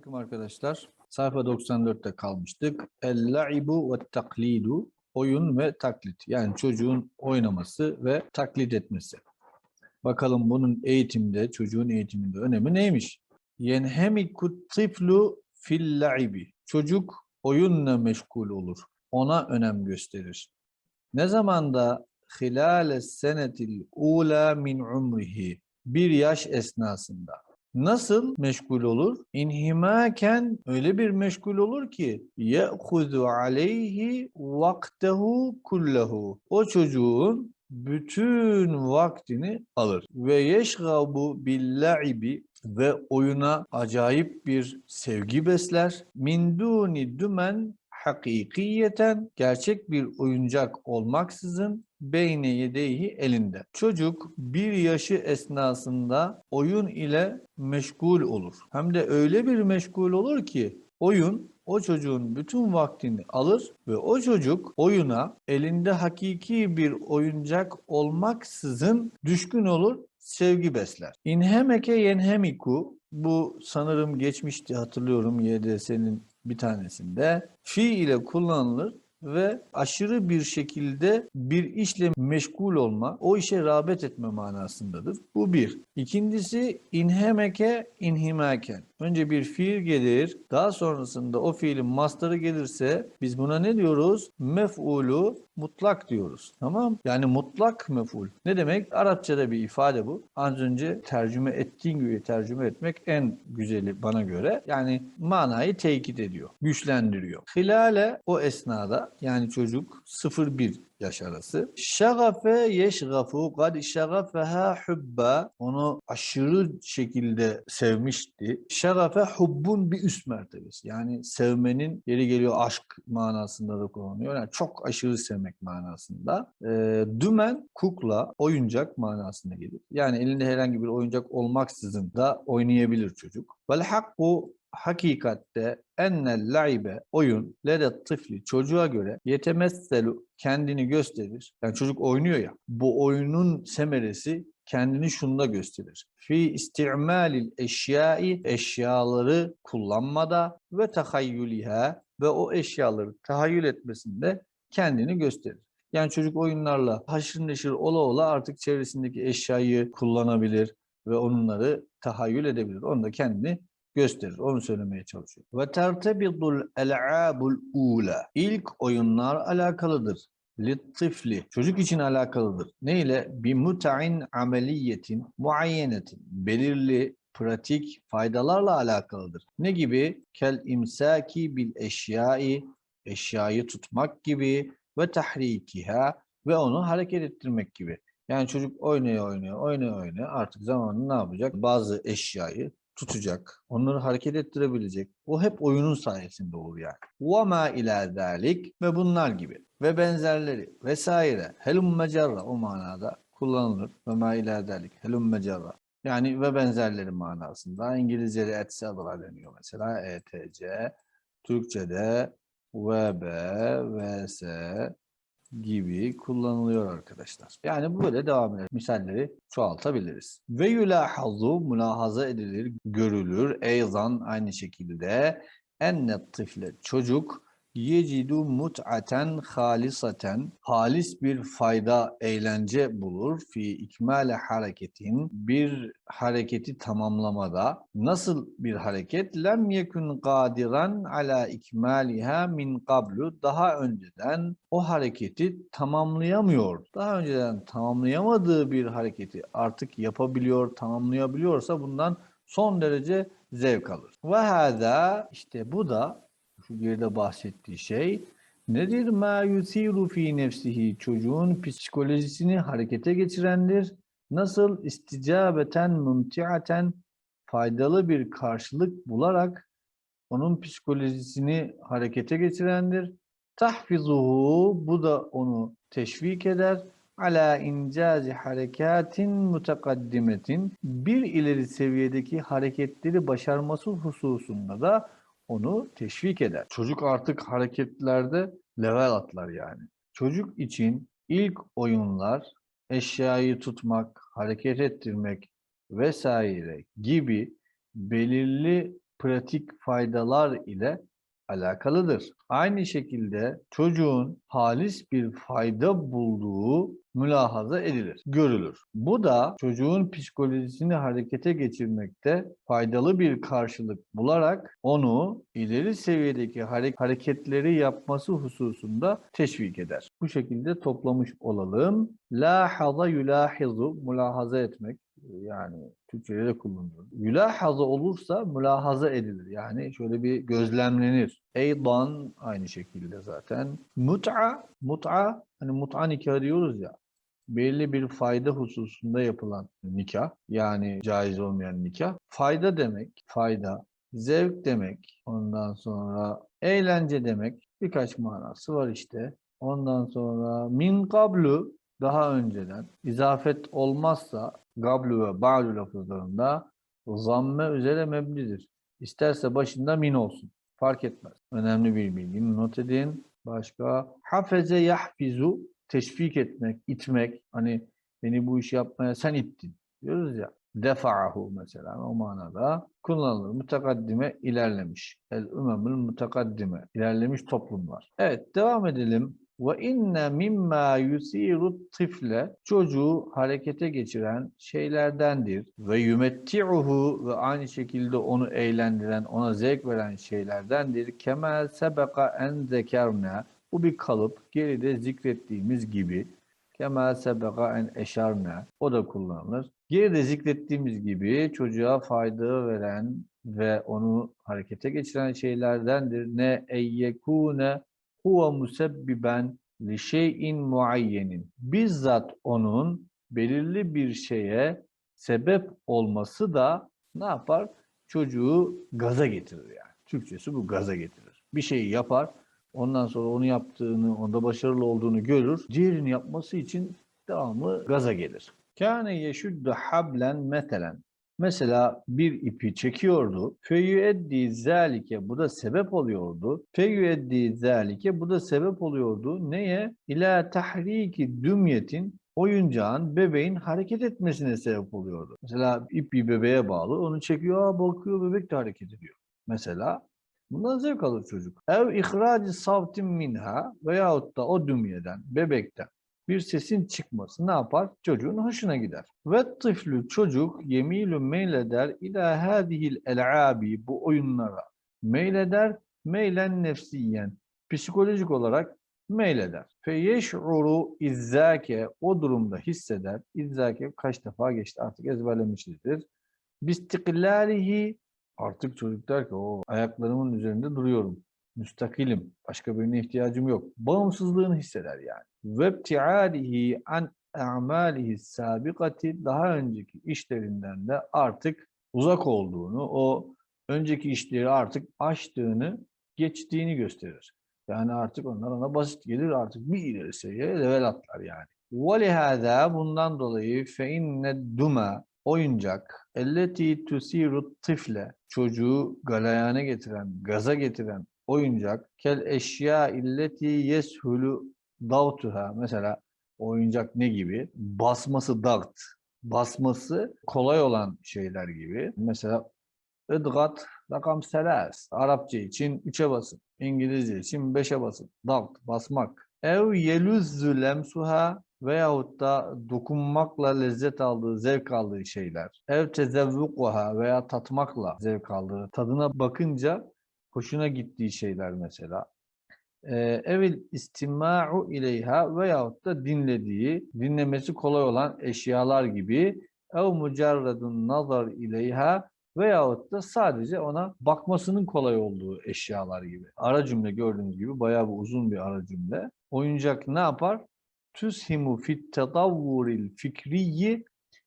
Selamünaleyküm arkadaşlar. Sayfa 94'te kalmıştık. El-la'ibu ve taklidu. Oyun ve taklit. Yani çocuğun oynaması ve taklit etmesi. Bakalım bunun eğitimde, çocuğun eğitiminde önemi neymiş? Yenhemiku tiflu fil la'ibi. Çocuk oyunla meşgul olur. Ona önem gösterir. Ne zamanda hilale senetil ula min umrihi. Bir yaş esnasında. Nasıl meşgul olur? İnhimaken öyle bir meşgul olur ki ye'huzu aleyhi vaktehu kullehu. O çocuğun bütün vaktini alır. Ve yeşgabu billa'ibi ve oyuna acayip bir sevgi besler. Min duni dümen hakikiyeten gerçek bir oyuncak olmaksızın beyne yedeyhi elinde. Çocuk bir yaşı esnasında oyun ile meşgul olur. Hem de öyle bir meşgul olur ki oyun o çocuğun bütün vaktini alır ve o çocuk oyuna elinde hakiki bir oyuncak olmaksızın düşkün olur, sevgi besler. İnhemeke yenhemiku bu sanırım geçmişti hatırlıyorum YDS'nin bir tanesinde. Fi ile kullanılır ve aşırı bir şekilde bir işle meşgul olma, o işe rağbet etme manasındadır. Bu bir. İkincisi inhemeke inhimaken. Önce bir fiil gelir, daha sonrasında o fiilin mastarı gelirse biz buna ne diyoruz? Mef'ulu mutlak diyoruz. Tamam? Yani mutlak mef'ul. Ne demek? Arapçada bir ifade bu. Az önce tercüme ettiğin gibi tercüme etmek en güzeli bana göre. Yani manayı tekit ediyor, güçlendiriyor. Hilale o esnada yani çocuk 0-1 yaş arası. Şagafe yeşgafu kad şagafeha hubba onu aşırı şekilde sevmişti. Şagafe hubbun bir üst mertebesi. Yani sevmenin yeri geliyor aşk manasında da kullanılıyor. Yani çok aşırı sevmek manasında. E, dümen kukla, oyuncak manasına gelir. Yani elinde herhangi bir oyuncak olmaksızın da oynayabilir çocuk. Vel hakku hakikatte ennel laibe oyun lede tıfli çocuğa göre yetemesselu kendini gösterir. Yani çocuk oynuyor ya. Bu oyunun semeresi kendini şunda gösterir. Fi isti'malil eşyai eşyaları kullanmada ve tahayyüliha ve o eşyaları tahayyül etmesinde kendini gösterir. Yani çocuk oyunlarla haşır neşir ola ola artık çevresindeki eşyayı kullanabilir ve onları tahayyül edebilir. Onu da kendini gösterir. Onu söylemeye çalışıyor. Ve tertebidul el'abul ula. İlk oyunlar alakalıdır. Littifli. Çocuk için alakalıdır. Ne ile? Bi muta'in ameliyetin muayyenetin. Belirli pratik faydalarla alakalıdır. Ne gibi? Kel imsaki bil eşyai. Eşyayı tutmak gibi ve tahrikiha ve onu hareket ettirmek gibi. Yani çocuk oynuyor oynuyor oynuyor oynuyor artık zamanında ne yapacak? Bazı eşyayı tutacak, onları hareket ettirebilecek. O hep oyunun sayesinde olur yani. وَمَا ila ذَٰلِكَ ve bunlar gibi ve benzerleri vesaire. Helum mecerra o manada kullanılır. Ve ma ila ذَٰلِكَ helum mecerra. Yani ve benzerleri manasında. İngilizce'de etc. deniyor mesela. ETC. Türkçe'de VB, VS gibi kullanılıyor arkadaşlar. Yani böyle devam eder. Misalleri çoğaltabiliriz. Ve yulahazu mülahaza edilir, görülür. Eyzan aynı şekilde enne tifle çocuk yecidu mut'aten halisaten halis bir fayda eğlence bulur fi ikmale hareketin bir hareketi tamamlamada nasıl bir hareket lem yekun kadiran ala ikmaliha min qablu daha önceden o hareketi tamamlayamıyor. Daha önceden tamamlayamadığı bir hareketi artık yapabiliyor, tamamlayabiliyorsa bundan son derece zevk alır. Ve hâzâ işte bu da geride bahsettiği şey nedir? Ma yusiru fi nefsihi çocuğun psikolojisini harekete geçirendir. Nasıl isticabeten mumtiaten faydalı bir karşılık bularak onun psikolojisini harekete geçirendir. Tahfizuhu bu da onu teşvik eder. Ala incazi harekatin mutakaddimetin bir ileri seviyedeki hareketleri başarması hususunda da onu teşvik eder. Çocuk artık hareketlerde level atlar yani. Çocuk için ilk oyunlar eşyayı tutmak, hareket ettirmek vesaire gibi belirli pratik faydalar ile alakalıdır. Aynı şekilde çocuğun halis bir fayda bulduğu mülahaza edilir, görülür. Bu da çocuğun psikolojisini harekete geçirmekte faydalı bir karşılık bularak onu ileri seviyedeki hare- hareketleri yapması hususunda teşvik eder. Bu şekilde toplamış olalım. Lahaza yulahizu mülahaza etmek yani Türkçe'de de kullanılıyor. Mülahaza olursa mülahaza edilir. Yani şöyle bir gözlemlenir. Eydan aynı şekilde zaten. Mut'a, mut'a hani mut'a nikah diyoruz ya. Belli bir fayda hususunda yapılan nikah. Yani caiz olmayan nikah. Fayda demek, fayda. Zevk demek. Ondan sonra eğlence demek. Birkaç manası var işte. Ondan sonra min kablu daha önceden izafet olmazsa gablu ve ba'du lafızlarında zamme üzere mebnidir. İsterse başında min olsun. Fark etmez. Önemli bir bilgi. Not edin. Başka hafeze yahfizu teşvik etmek, itmek. Hani beni bu işi yapmaya sen ittin diyoruz ya. Defa'ahu mesela o manada kullanılır. Mütekaddime ilerlemiş. El ümemül mütekaddime. ilerlemiş toplumlar. Evet devam edelim. Ve inne mimma yusiru tifle çocuğu harekete geçiren şeylerdendir ve yumetti'uhu ve aynı şekilde onu eğlendiren, ona zevk veren şeylerdendir. Kemel sebeka en zekerna bu bir kalıp geride zikrettiğimiz gibi kemel sebeka en eşarna o da kullanılır. Geride zikrettiğimiz gibi çocuğa fayda veren ve onu harekete geçiren şeylerdendir. Ne eyyekune huve musebbiben li şeyin muayyenin. Bizzat onun belirli bir şeye sebep olması da ne yapar? Çocuğu gaza getirir yani. Türkçesi bu gaza getirir. Bir şeyi yapar, ondan sonra onu yaptığını, onda başarılı olduğunu görür. Diğerini yapması için devamlı gaza gelir. Kâne yeşuddu hablen metelen. Mesela bir ipi çekiyordu. Feyyüeddi zalike bu da sebep oluyordu. Feyyüeddi zalike bu da sebep oluyordu. Neye? İlâ tahriki dümyetin oyuncağın bebeğin hareket etmesine sebep oluyordu. Mesela ip bir bebeğe bağlı. Onu çekiyor, bakıyor bebek de hareket ediyor. Mesela bundan zevk alır çocuk. Ev ihracı savtin minha veyahut da o dümyeden, bebekten bir sesin çıkması ne yapar? Çocuğun hoşuna gider. Ve tıflü çocuk yemilü meyleder ila hadihil el'abi bu oyunlara meyleder meylen nefsiyen psikolojik olarak meyleder. Fe yeş'uru izzake o durumda hisseder. İzzake kaç defa geçti artık ezberlemişizdir. Bistiklalihi artık çocuk der ki o ayaklarımın üzerinde duruyorum. Müstakilim. Başka birine ihtiyacım yok. Bağımsızlığını hisseder yani. Ve an a'malihi sabikati daha önceki işlerinden de artık uzak olduğunu, o önceki işleri artık aştığını, geçtiğini gösterir. Yani artık onlar ona basit gelir, artık bir ileri seviyeye level atlar yani. وَلِهَذَا bundan dolayı فَاِنَّ duma oyuncak elleti tusiru tifle çocuğu galeyana getiren, gaza getiren oyuncak kel eşya illeti yeshulu davtuha mesela oyuncak ne gibi? Basması dağıt. Basması kolay olan şeyler gibi. Mesela ıdgat rakam selas. Arapça için 3'e basın. İngilizce için 5'e basın. Dağıt, basmak. Ev yelüzzü lemsuha veyahut da dokunmakla lezzet aldığı, zevk aldığı şeyler. Ev tezevvukuha veya tatmakla zevk aldığı, tadına bakınca hoşuna gittiği şeyler mesela. Ee, evil istima'u ileyha veyahut da dinlediği, dinlemesi kolay olan eşyalar gibi ev mucarradun nazar ileyha veyahut da sadece ona bakmasının kolay olduğu eşyalar gibi. Ara cümle gördüğünüz gibi bayağı bir uzun bir ara cümle. Oyuncak ne yapar? Tüshimu fit tedavvuril fikriyi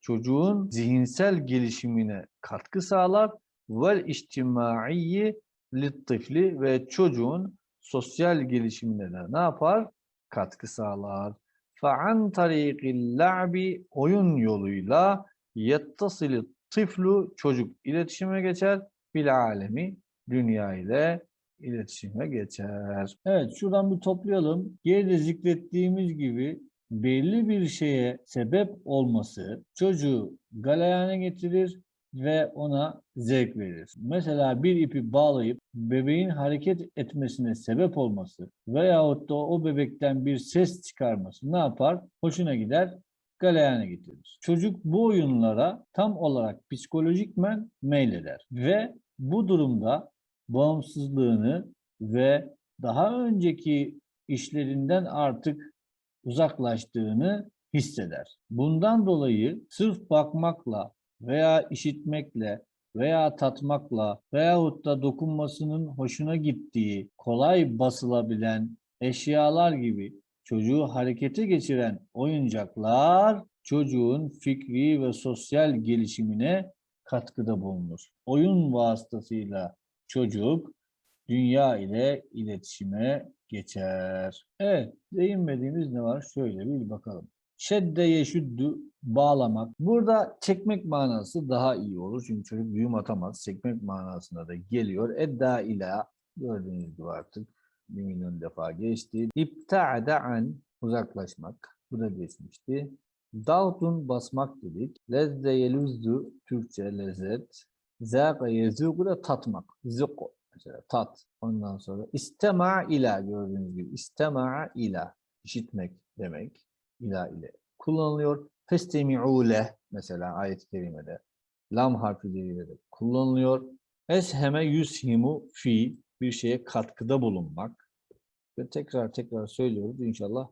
çocuğun zihinsel gelişimine katkı sağlar. Vel içtimaiyi littifli ve çocuğun sosyal gelişimine de ne yapar? Katkı sağlar. فَعَنْ طَرِيقِ اللَّعْبِ Oyun yoluyla يَتَّصِلِ tiflu çocuk iletişime geçer. Bil alemi dünya ile iletişime geçer. Evet şuradan bir toplayalım. Geride zikrettiğimiz gibi belli bir şeye sebep olması çocuğu galeyana getirir ve ona zevk verir. Mesela bir ipi bağlayıp bebeğin hareket etmesine sebep olması veyahut da o bebekten bir ses çıkarması ne yapar? Hoşuna gider, galeyana getirir. Çocuk bu oyunlara tam olarak psikolojikmen meyleder ve bu durumda bağımsızlığını ve daha önceki işlerinden artık uzaklaştığını hisseder. Bundan dolayı sırf bakmakla veya işitmekle veya tatmakla veyahut da dokunmasının hoşuna gittiği, kolay basılabilen eşyalar gibi çocuğu harekete geçiren oyuncaklar çocuğun fikri ve sosyal gelişimine katkıda bulunur. Oyun vasıtasıyla çocuk dünya ile iletişime geçer. Evet, değinmediğimiz ne var? Şöyle bir bakalım. Şedde yeşüddü bağlamak. Burada çekmek manası daha iyi olur. Çünkü çocuk düğüm atamaz. Çekmek manasına da geliyor. Edda ila gördüğünüz gibi artık bir milyon defa geçti. İbta'de an uzaklaşmak. Bu da geçmişti. Dağtun basmak dedik. Lezze yelüzdü Türkçe lezzet. Zâka yezûku da tatmak. Zıko mesela tat. Ondan sonra istema ila gördüğünüz gibi istema ila işitmek demek. İla ile kullanılıyor. Festemi'u leh mesela ayet-i kerimede lam harfleriyle de kullanılıyor. Esheme yushimu fi bir şeye katkıda bulunmak. Ve tekrar tekrar söylüyoruz inşallah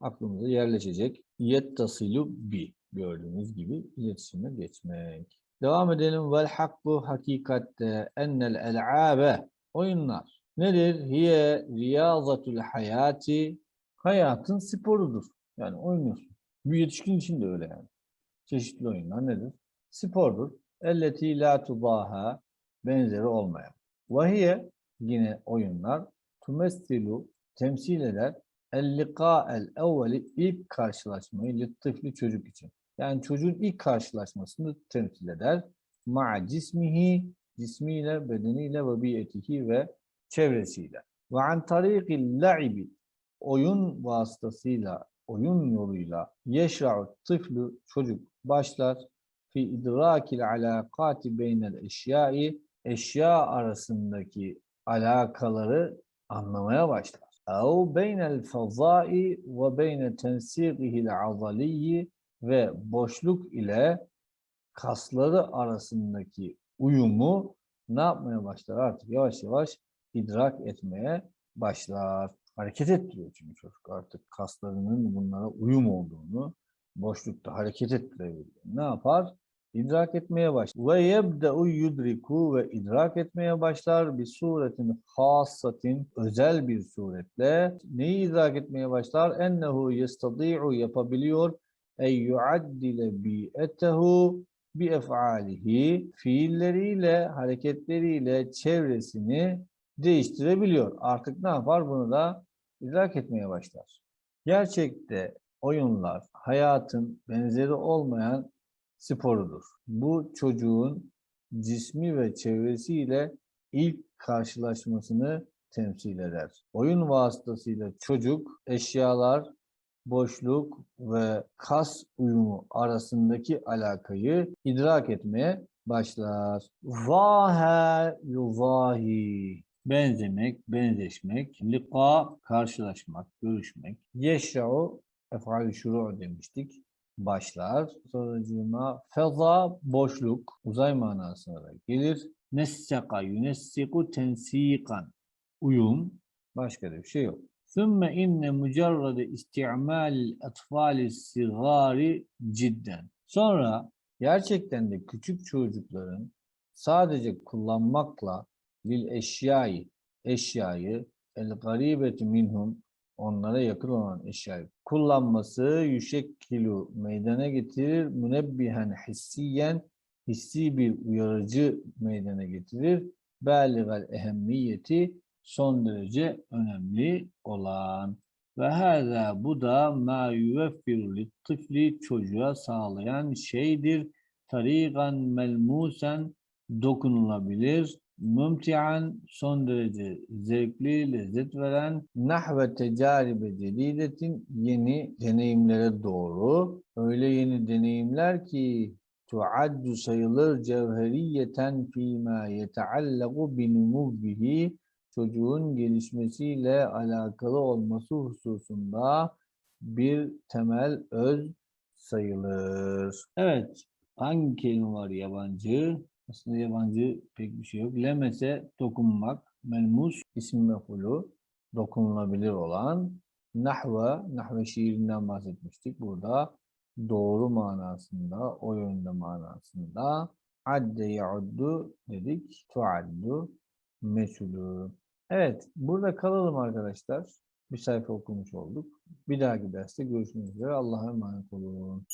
aklımıza yerleşecek. Yettasilu bi gördüğünüz gibi iletişime geçmek. Devam edelim. Vel hakku hakikatte ennel el'abe oyunlar. Nedir? Hiye riyazatul hayati hayatın sporudur. Yani oynuyorsun. Bir yetişkin için de öyle yani. Çeşitli oyunlar nedir? Spordur. Elleti la tudaha benzeri olmayan. Vahiye yine oyunlar tumessilu temsil eder el liqa el evveli ilk karşılaşmayı littifli çocuk için. Yani çocuğun ilk karşılaşmasını temsil eder. Ma cismihi cismiyle, bedeniyle ve biyetihi ve çevresiyle. Ve an tariqil la'ibi oyun vasıtasıyla, oyun yoluyla yeşra'u tıflu çocuk başlar fi idrakil alakati beynel eşyai eşya arasındaki alakaları anlamaya başlar. Ev beynel fazai ve beyne tensirihil azaliyyi ve boşluk ile kasları arasındaki uyumu ne yapmaya başlar artık yavaş yavaş idrak etmeye başlar. Hareket ettiriyor çünkü çocuk artık kaslarının bunlara uyum olduğunu boşlukta hareket ettirebiliyor. Ne yapar? İdrak etmeye başlar. Ve yebde'u yudriku ve idrak etmeye başlar bir suretin hassatin özel bir suretle. Neyi idrak etmeye başlar? Ennehu yestadi'u yapabiliyor. Ey yuaddile bi'etehu bi ef'alihi fiilleriyle, hareketleriyle çevresini değiştirebiliyor. Artık ne yapar? Bunu da idrak etmeye başlar. Gerçekte oyunlar hayatın benzeri olmayan sporudur. Bu çocuğun cismi ve çevresiyle ilk karşılaşmasını temsil eder. Oyun vasıtasıyla çocuk eşyalar, boşluk ve kas uyumu arasındaki alakayı idrak etmeye başlar. Vahe yuvahi benzemek, benzeşmek, lika karşılaşmak, görüşmek, yeşra'u efal şuru demiştik başlar. Sonracığıma feza boşluk, uzay manasına gelir. Nesseka yunessiku tensikan uyum, başka da bir şey yok. ثُمَّ inne mücerrede isti'mal etfali sigari cidden. Sonra gerçekten de küçük çocukların sadece kullanmakla lil eşyayı, eşyayı el garibeti minhum onlara yakın olan eşyayı kullanması yüşekkilu meydana getirir. Münebbihen hissiyen hissi bir uyarıcı meydana getirir. Beligal ehemmiyeti son derece önemli olan. Ve hâzâ bu da mâ yüveffiru littifli çocuğa sağlayan şeydir. Tarigan melmusen dokunulabilir mümtian son derece zevkli, lezzet veren nahve tecaribe cedidetin yeni deneyimlere doğru öyle yeni deneyimler ki tuaddu sayılır cevheriyeten fîmâ yeteallagu binumuvvihi çocuğun gelişmesiyle alakalı olması hususunda bir temel öz sayılır. Evet. Hangi kelime var yabancı? Aslında yabancı pek bir şey yok. Lemese dokunmak. Melmus isim mefulu dokunulabilir olan. Nahve, nahve şiirinden bahsetmiştik. Burada doğru manasında, o yönde manasında. Adde ya'uddu dedik. Tuaddu mesulü. Evet, burada kalalım arkadaşlar. Bir sayfa okumuş olduk. Bir dahaki derste görüşmek üzere. Allah'a emanet olun.